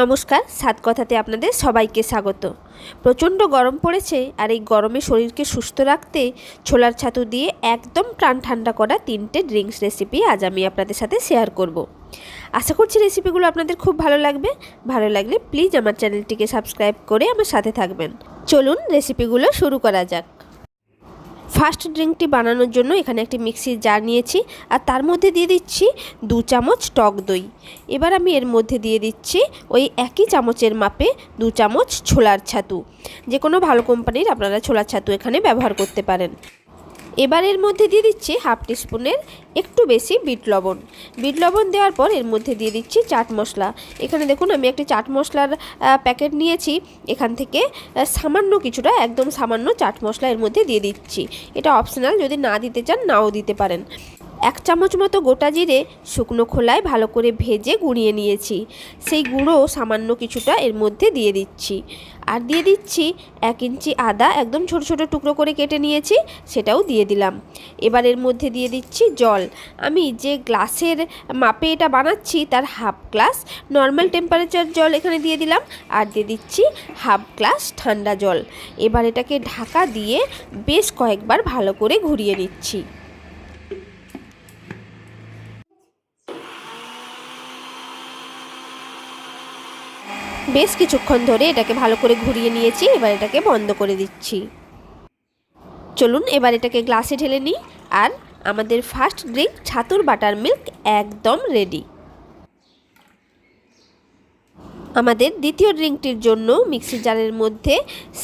নমস্কার, সাত কথাতে আপনাদের সবাইকে স্বাগত। প্রচণ্ড গরম পড়েছে আর এই গরমে শরীরকে সুস্থ রাখতে ছোলার ছাতু দিয়ে একদম প্রাণ ঠান্ডা করা তিনটে ড্রিঙ্কস রেসিপি আজ আমি আপনাদের সাথে শেয়ার করব। আশা করছি রেসিপিগুলো আপনাদের খুব ভালো লাগবে। ভালো লাগলে প্লিজ আমার চ্যানেলটিকে সাবস্ক্রাইব করে আমার সাথে থাকবেন। চলুন রেসিপিগুলো শুরু করা যাক। ফার্স্ট ড্রিঙ্কটি বানানোর জন্য এখানে একটি মিক্সির জার নিয়েছি আর তার মধ্যে দিয়ে দিচ্ছি দু চামচ টক দই। এবার আমি এর মধ্যে দিয়ে দিচ্ছি ওই একই চামচের মাপে দু চামচ ছোলার ছাতু। যে কোনো ভালো কোম্পানির আপনারা ছোলার ছাতু এখানে ব্যবহার করতে পারেন। এবার এর মধ্যে দিয়ে দিচ্ছি হাফ টিস্পুনের একটু বেশি বিট লবণ। বিট লবণ দেওয়ার পর এর মধ্যে দিয়ে দিচ্ছি চাট মশলা। এখানে দেখুন, আমি একটি চাট মশলার প্যাকেট নিয়েছি। এখান থেকে সামান্য কিছুটা, একদম সামান্য চাট মশলা এর মধ্যে দিয়ে দিচ্ছি। এটা অপশনাল যদি না দিতে চান, নাও দিতে পারেন। এক চামচ মতো গোটা জিরে শুকনো খোলায় ভালো করে ভেজে গুঁড়িয়ে নিয়েছি। সেই গুঁড়ো সামান্য কিছুটা এর মধ্যে দিয়ে দিচ্ছি। আর দিয়ে দিচ্ছি এক ইঞ্চি আদা, একদম ছোট ছোট টুকরো করে কেটে নিয়েছি, সেটাও দিয়ে দিলাম। এবার এর মধ্যে দিয়ে দিচ্ছি জল। আমি যে গ্লাসের মাপে এটা বানাচ্ছি, তার হাফ গ্লাস নর্মাল টেম্পারেচার জল এখানে দিয়ে দিলাম। আর দিয়ে দিচ্ছি হাফ গ্লাস ঠান্ডা জল। এবার এটাকে ঢাকা দিয়ে বেশ কয়েকবার ভালো করে ঘুরিয়ে নিচ্ছি। বেশ কিছুক্ষণ ধরে এটাকে ভালো করে ঘুরিয়ে নিয়েছি, এবার এটাকে বন্ধ করে দিচ্ছি। চলুন, এবার এটাকে গ্লাসে ঢেলে নিই, আর আমাদের ফার্স্ট ড্রিঙ্ক ছাতুর বাটার মিল্ক একদম রেডি আমাদের দ্বিতীয় ড্রিঙ্কটির জন্য মিক্সি জারের মধ্যে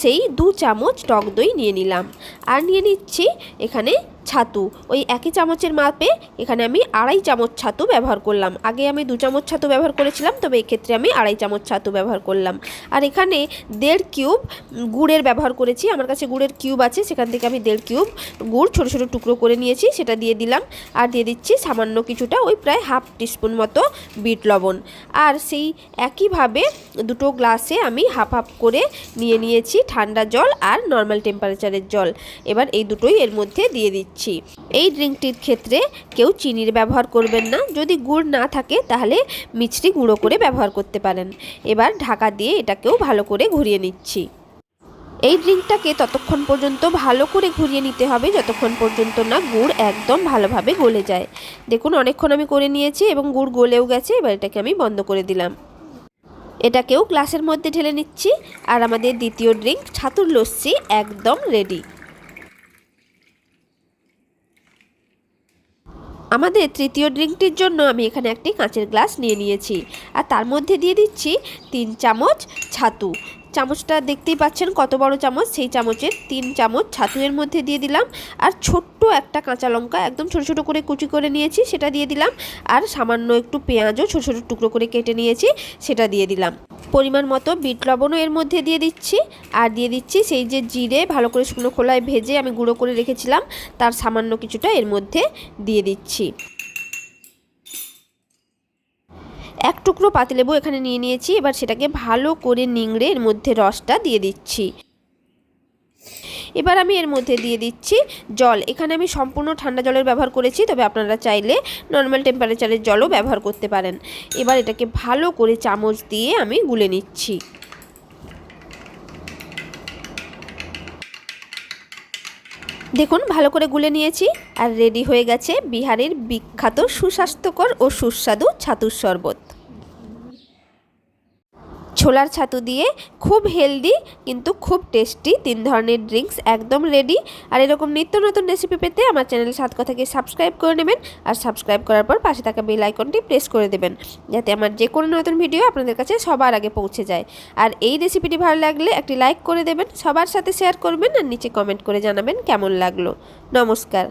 সেই দু চামচ টক দই নিয়ে নিলাম। আর নিয়ে নিচ্ছি এখানে ছাতু। ওই একই চামচের মাপে এখানে আমি আড়াই চামচ ছাতু ব্যবহার করলাম। আগে আমি দু চামচ ছাতু ব্যবহার করেছিলাম, তবে এক্ষেত্রে আমি আড়াই চামচ ছাতু ব্যবহার করলাম। আর এখানে দেড় কিউব গুড়ের ব্যবহার করেছি। আমার কাছে গুড়ের কিউব আছে, সেখান থেকে আমি দেড় কিউব গুড় ছোটো ছোটো টুকরো করে নিয়েছি, সেটা দিয়ে দিলাম। আর দিয়ে দিচ্ছি সামান্য কিছুটা ওই প্রায় হাফ টিস্পুন মতো বিট লবণ। আর সেই একইভাবে দুটো গ্লাসে আমি হাফ হাফ করে নিয়ে নিয়েছি ঠান্ডা জল আর নর্মাল টেম্পারেচারের জল। এবার এই দুটোই এর মধ্যে দিয়ে দিচ্ছি। দিচ্ছি এই ড্রিঙ্কটির ক্ষেত্রে কেউ চিনির ব্যবহার করবেন না। যদি গুড় না থাকে, তাহলে মিছরি গুঁড়ো করে ব্যবহার করতে পারেন। এবার ঢাকা দিয়ে এটাকেও ভালো করে ঘুরিয়ে নিচ্ছি। এই ড্রিঙ্কটাকে ততক্ষণ পর্যন্ত ভালো করে ঘুরিয়ে নিতে হবে। যতক্ষণ পর্যন্ত না গুড় একদম ভালোভাবে গলে যায়। দেখুন, অনেকক্ষণ আমি করে নিয়েছি এবং গুড় গলেও গেছে। এবার এটাকে আমি বন্ধ করে দিলাম। এটাকেও গ্লাসের মধ্যে ঢেলে নিচ্ছি। আর আমাদের দ্বিতীয় ড্রিঙ্ক, ছাতুর লস্যি, একদম রেডি আমাদের তৃতীয় ড্রিঙ্কটির জন্য আমি এখানে একটি কাঁচের গ্লাস নিয়ে নিয়েছি। আর তার মধ্যে দিয়ে দিচ্ছি তিন চামচ ছাতু। চামচটা দেখতেই পাচ্ছেন কত বড় চামচ, সেই চামচের তিন চামচ ছাতুয়ের মধ্যে দিয়ে দিলাম। আর ছোট্ট একটা কাঁচা লঙ্কা একদম ছোটো ছোটো করে কুচি করে নিয়েছি, সেটা দিয়ে দিলাম। আর সামান্য একটু পেঁয়াজও ছোটো ছোটো টুকরো করে কেটে নিয়েছি, সেটা দিয়ে দিলাম। পরিমাণ মতো বিট লবণও এর মধ্যে দিয়ে দিচ্ছি। আর দিয়ে দিচ্ছি সেই যে জিরে, ভালো করে শুকনো খোলায় ভেজে আমি গুঁড়ো করে রেখেছিলাম, তার সামান্য কিছুটা এর মধ্যে দিয়ে দিচ্ছি। এক টুকরো পাতিলেবু এখানে নিয়ে নিয়েছি। এবার সেটাকে ভালো করে নিংড়ে এর মধ্যে রসটা দিয়ে দিচ্ছি। এবার আমি এর মধ্যে দিয়ে দিচ্ছি জল। এখানে আমি সম্পূর্ণ ঠান্ডা জলের ব্যবহার করেছি, তবে আপনারা চাইলে নর্মাল টেম্পারেচারের জলও ব্যবহার করতে পারেন। এবার এটাকে ভালো করে চামচ দিয়ে আমি গুলে নিচ্ছি। দেখুন, ভালো করে গুলে নিয়েছি আর রেডি হয়ে গেছে বিহারের বিখ্যাত সুস্বাস্থ্যকর ও সুস্বাদু ছাতুর শরবত। ছোলার ছাতু দিয়ে খুব হেলদি, কিন্তু খুব টেস্টি তিন ধরনের ড্রিঙ্কস একদম রেডি আর এরকম নিত্য নতুন রেসিপি পেতে আমার চ্যানেল সাত কথাকে সাবস্ক্রাইব করে নেবেন আর সাবস্ক্রাইব করার পর পাশে থাকা বেল আইকনটি প্রেস করে দেবেন, যাতে আমার যে কোনো নতুন ভিডিও আপনাদের কাছে সবার আগে পৌঁছে যায়। আর এই রেসিপিটি ভালো লাগলে একটি লাইক করে দেবেন, সবার সাথে শেয়ার করবেন আর নিচে কমেন্ট করে জানাবেন কেমন লাগল। নমস্কার।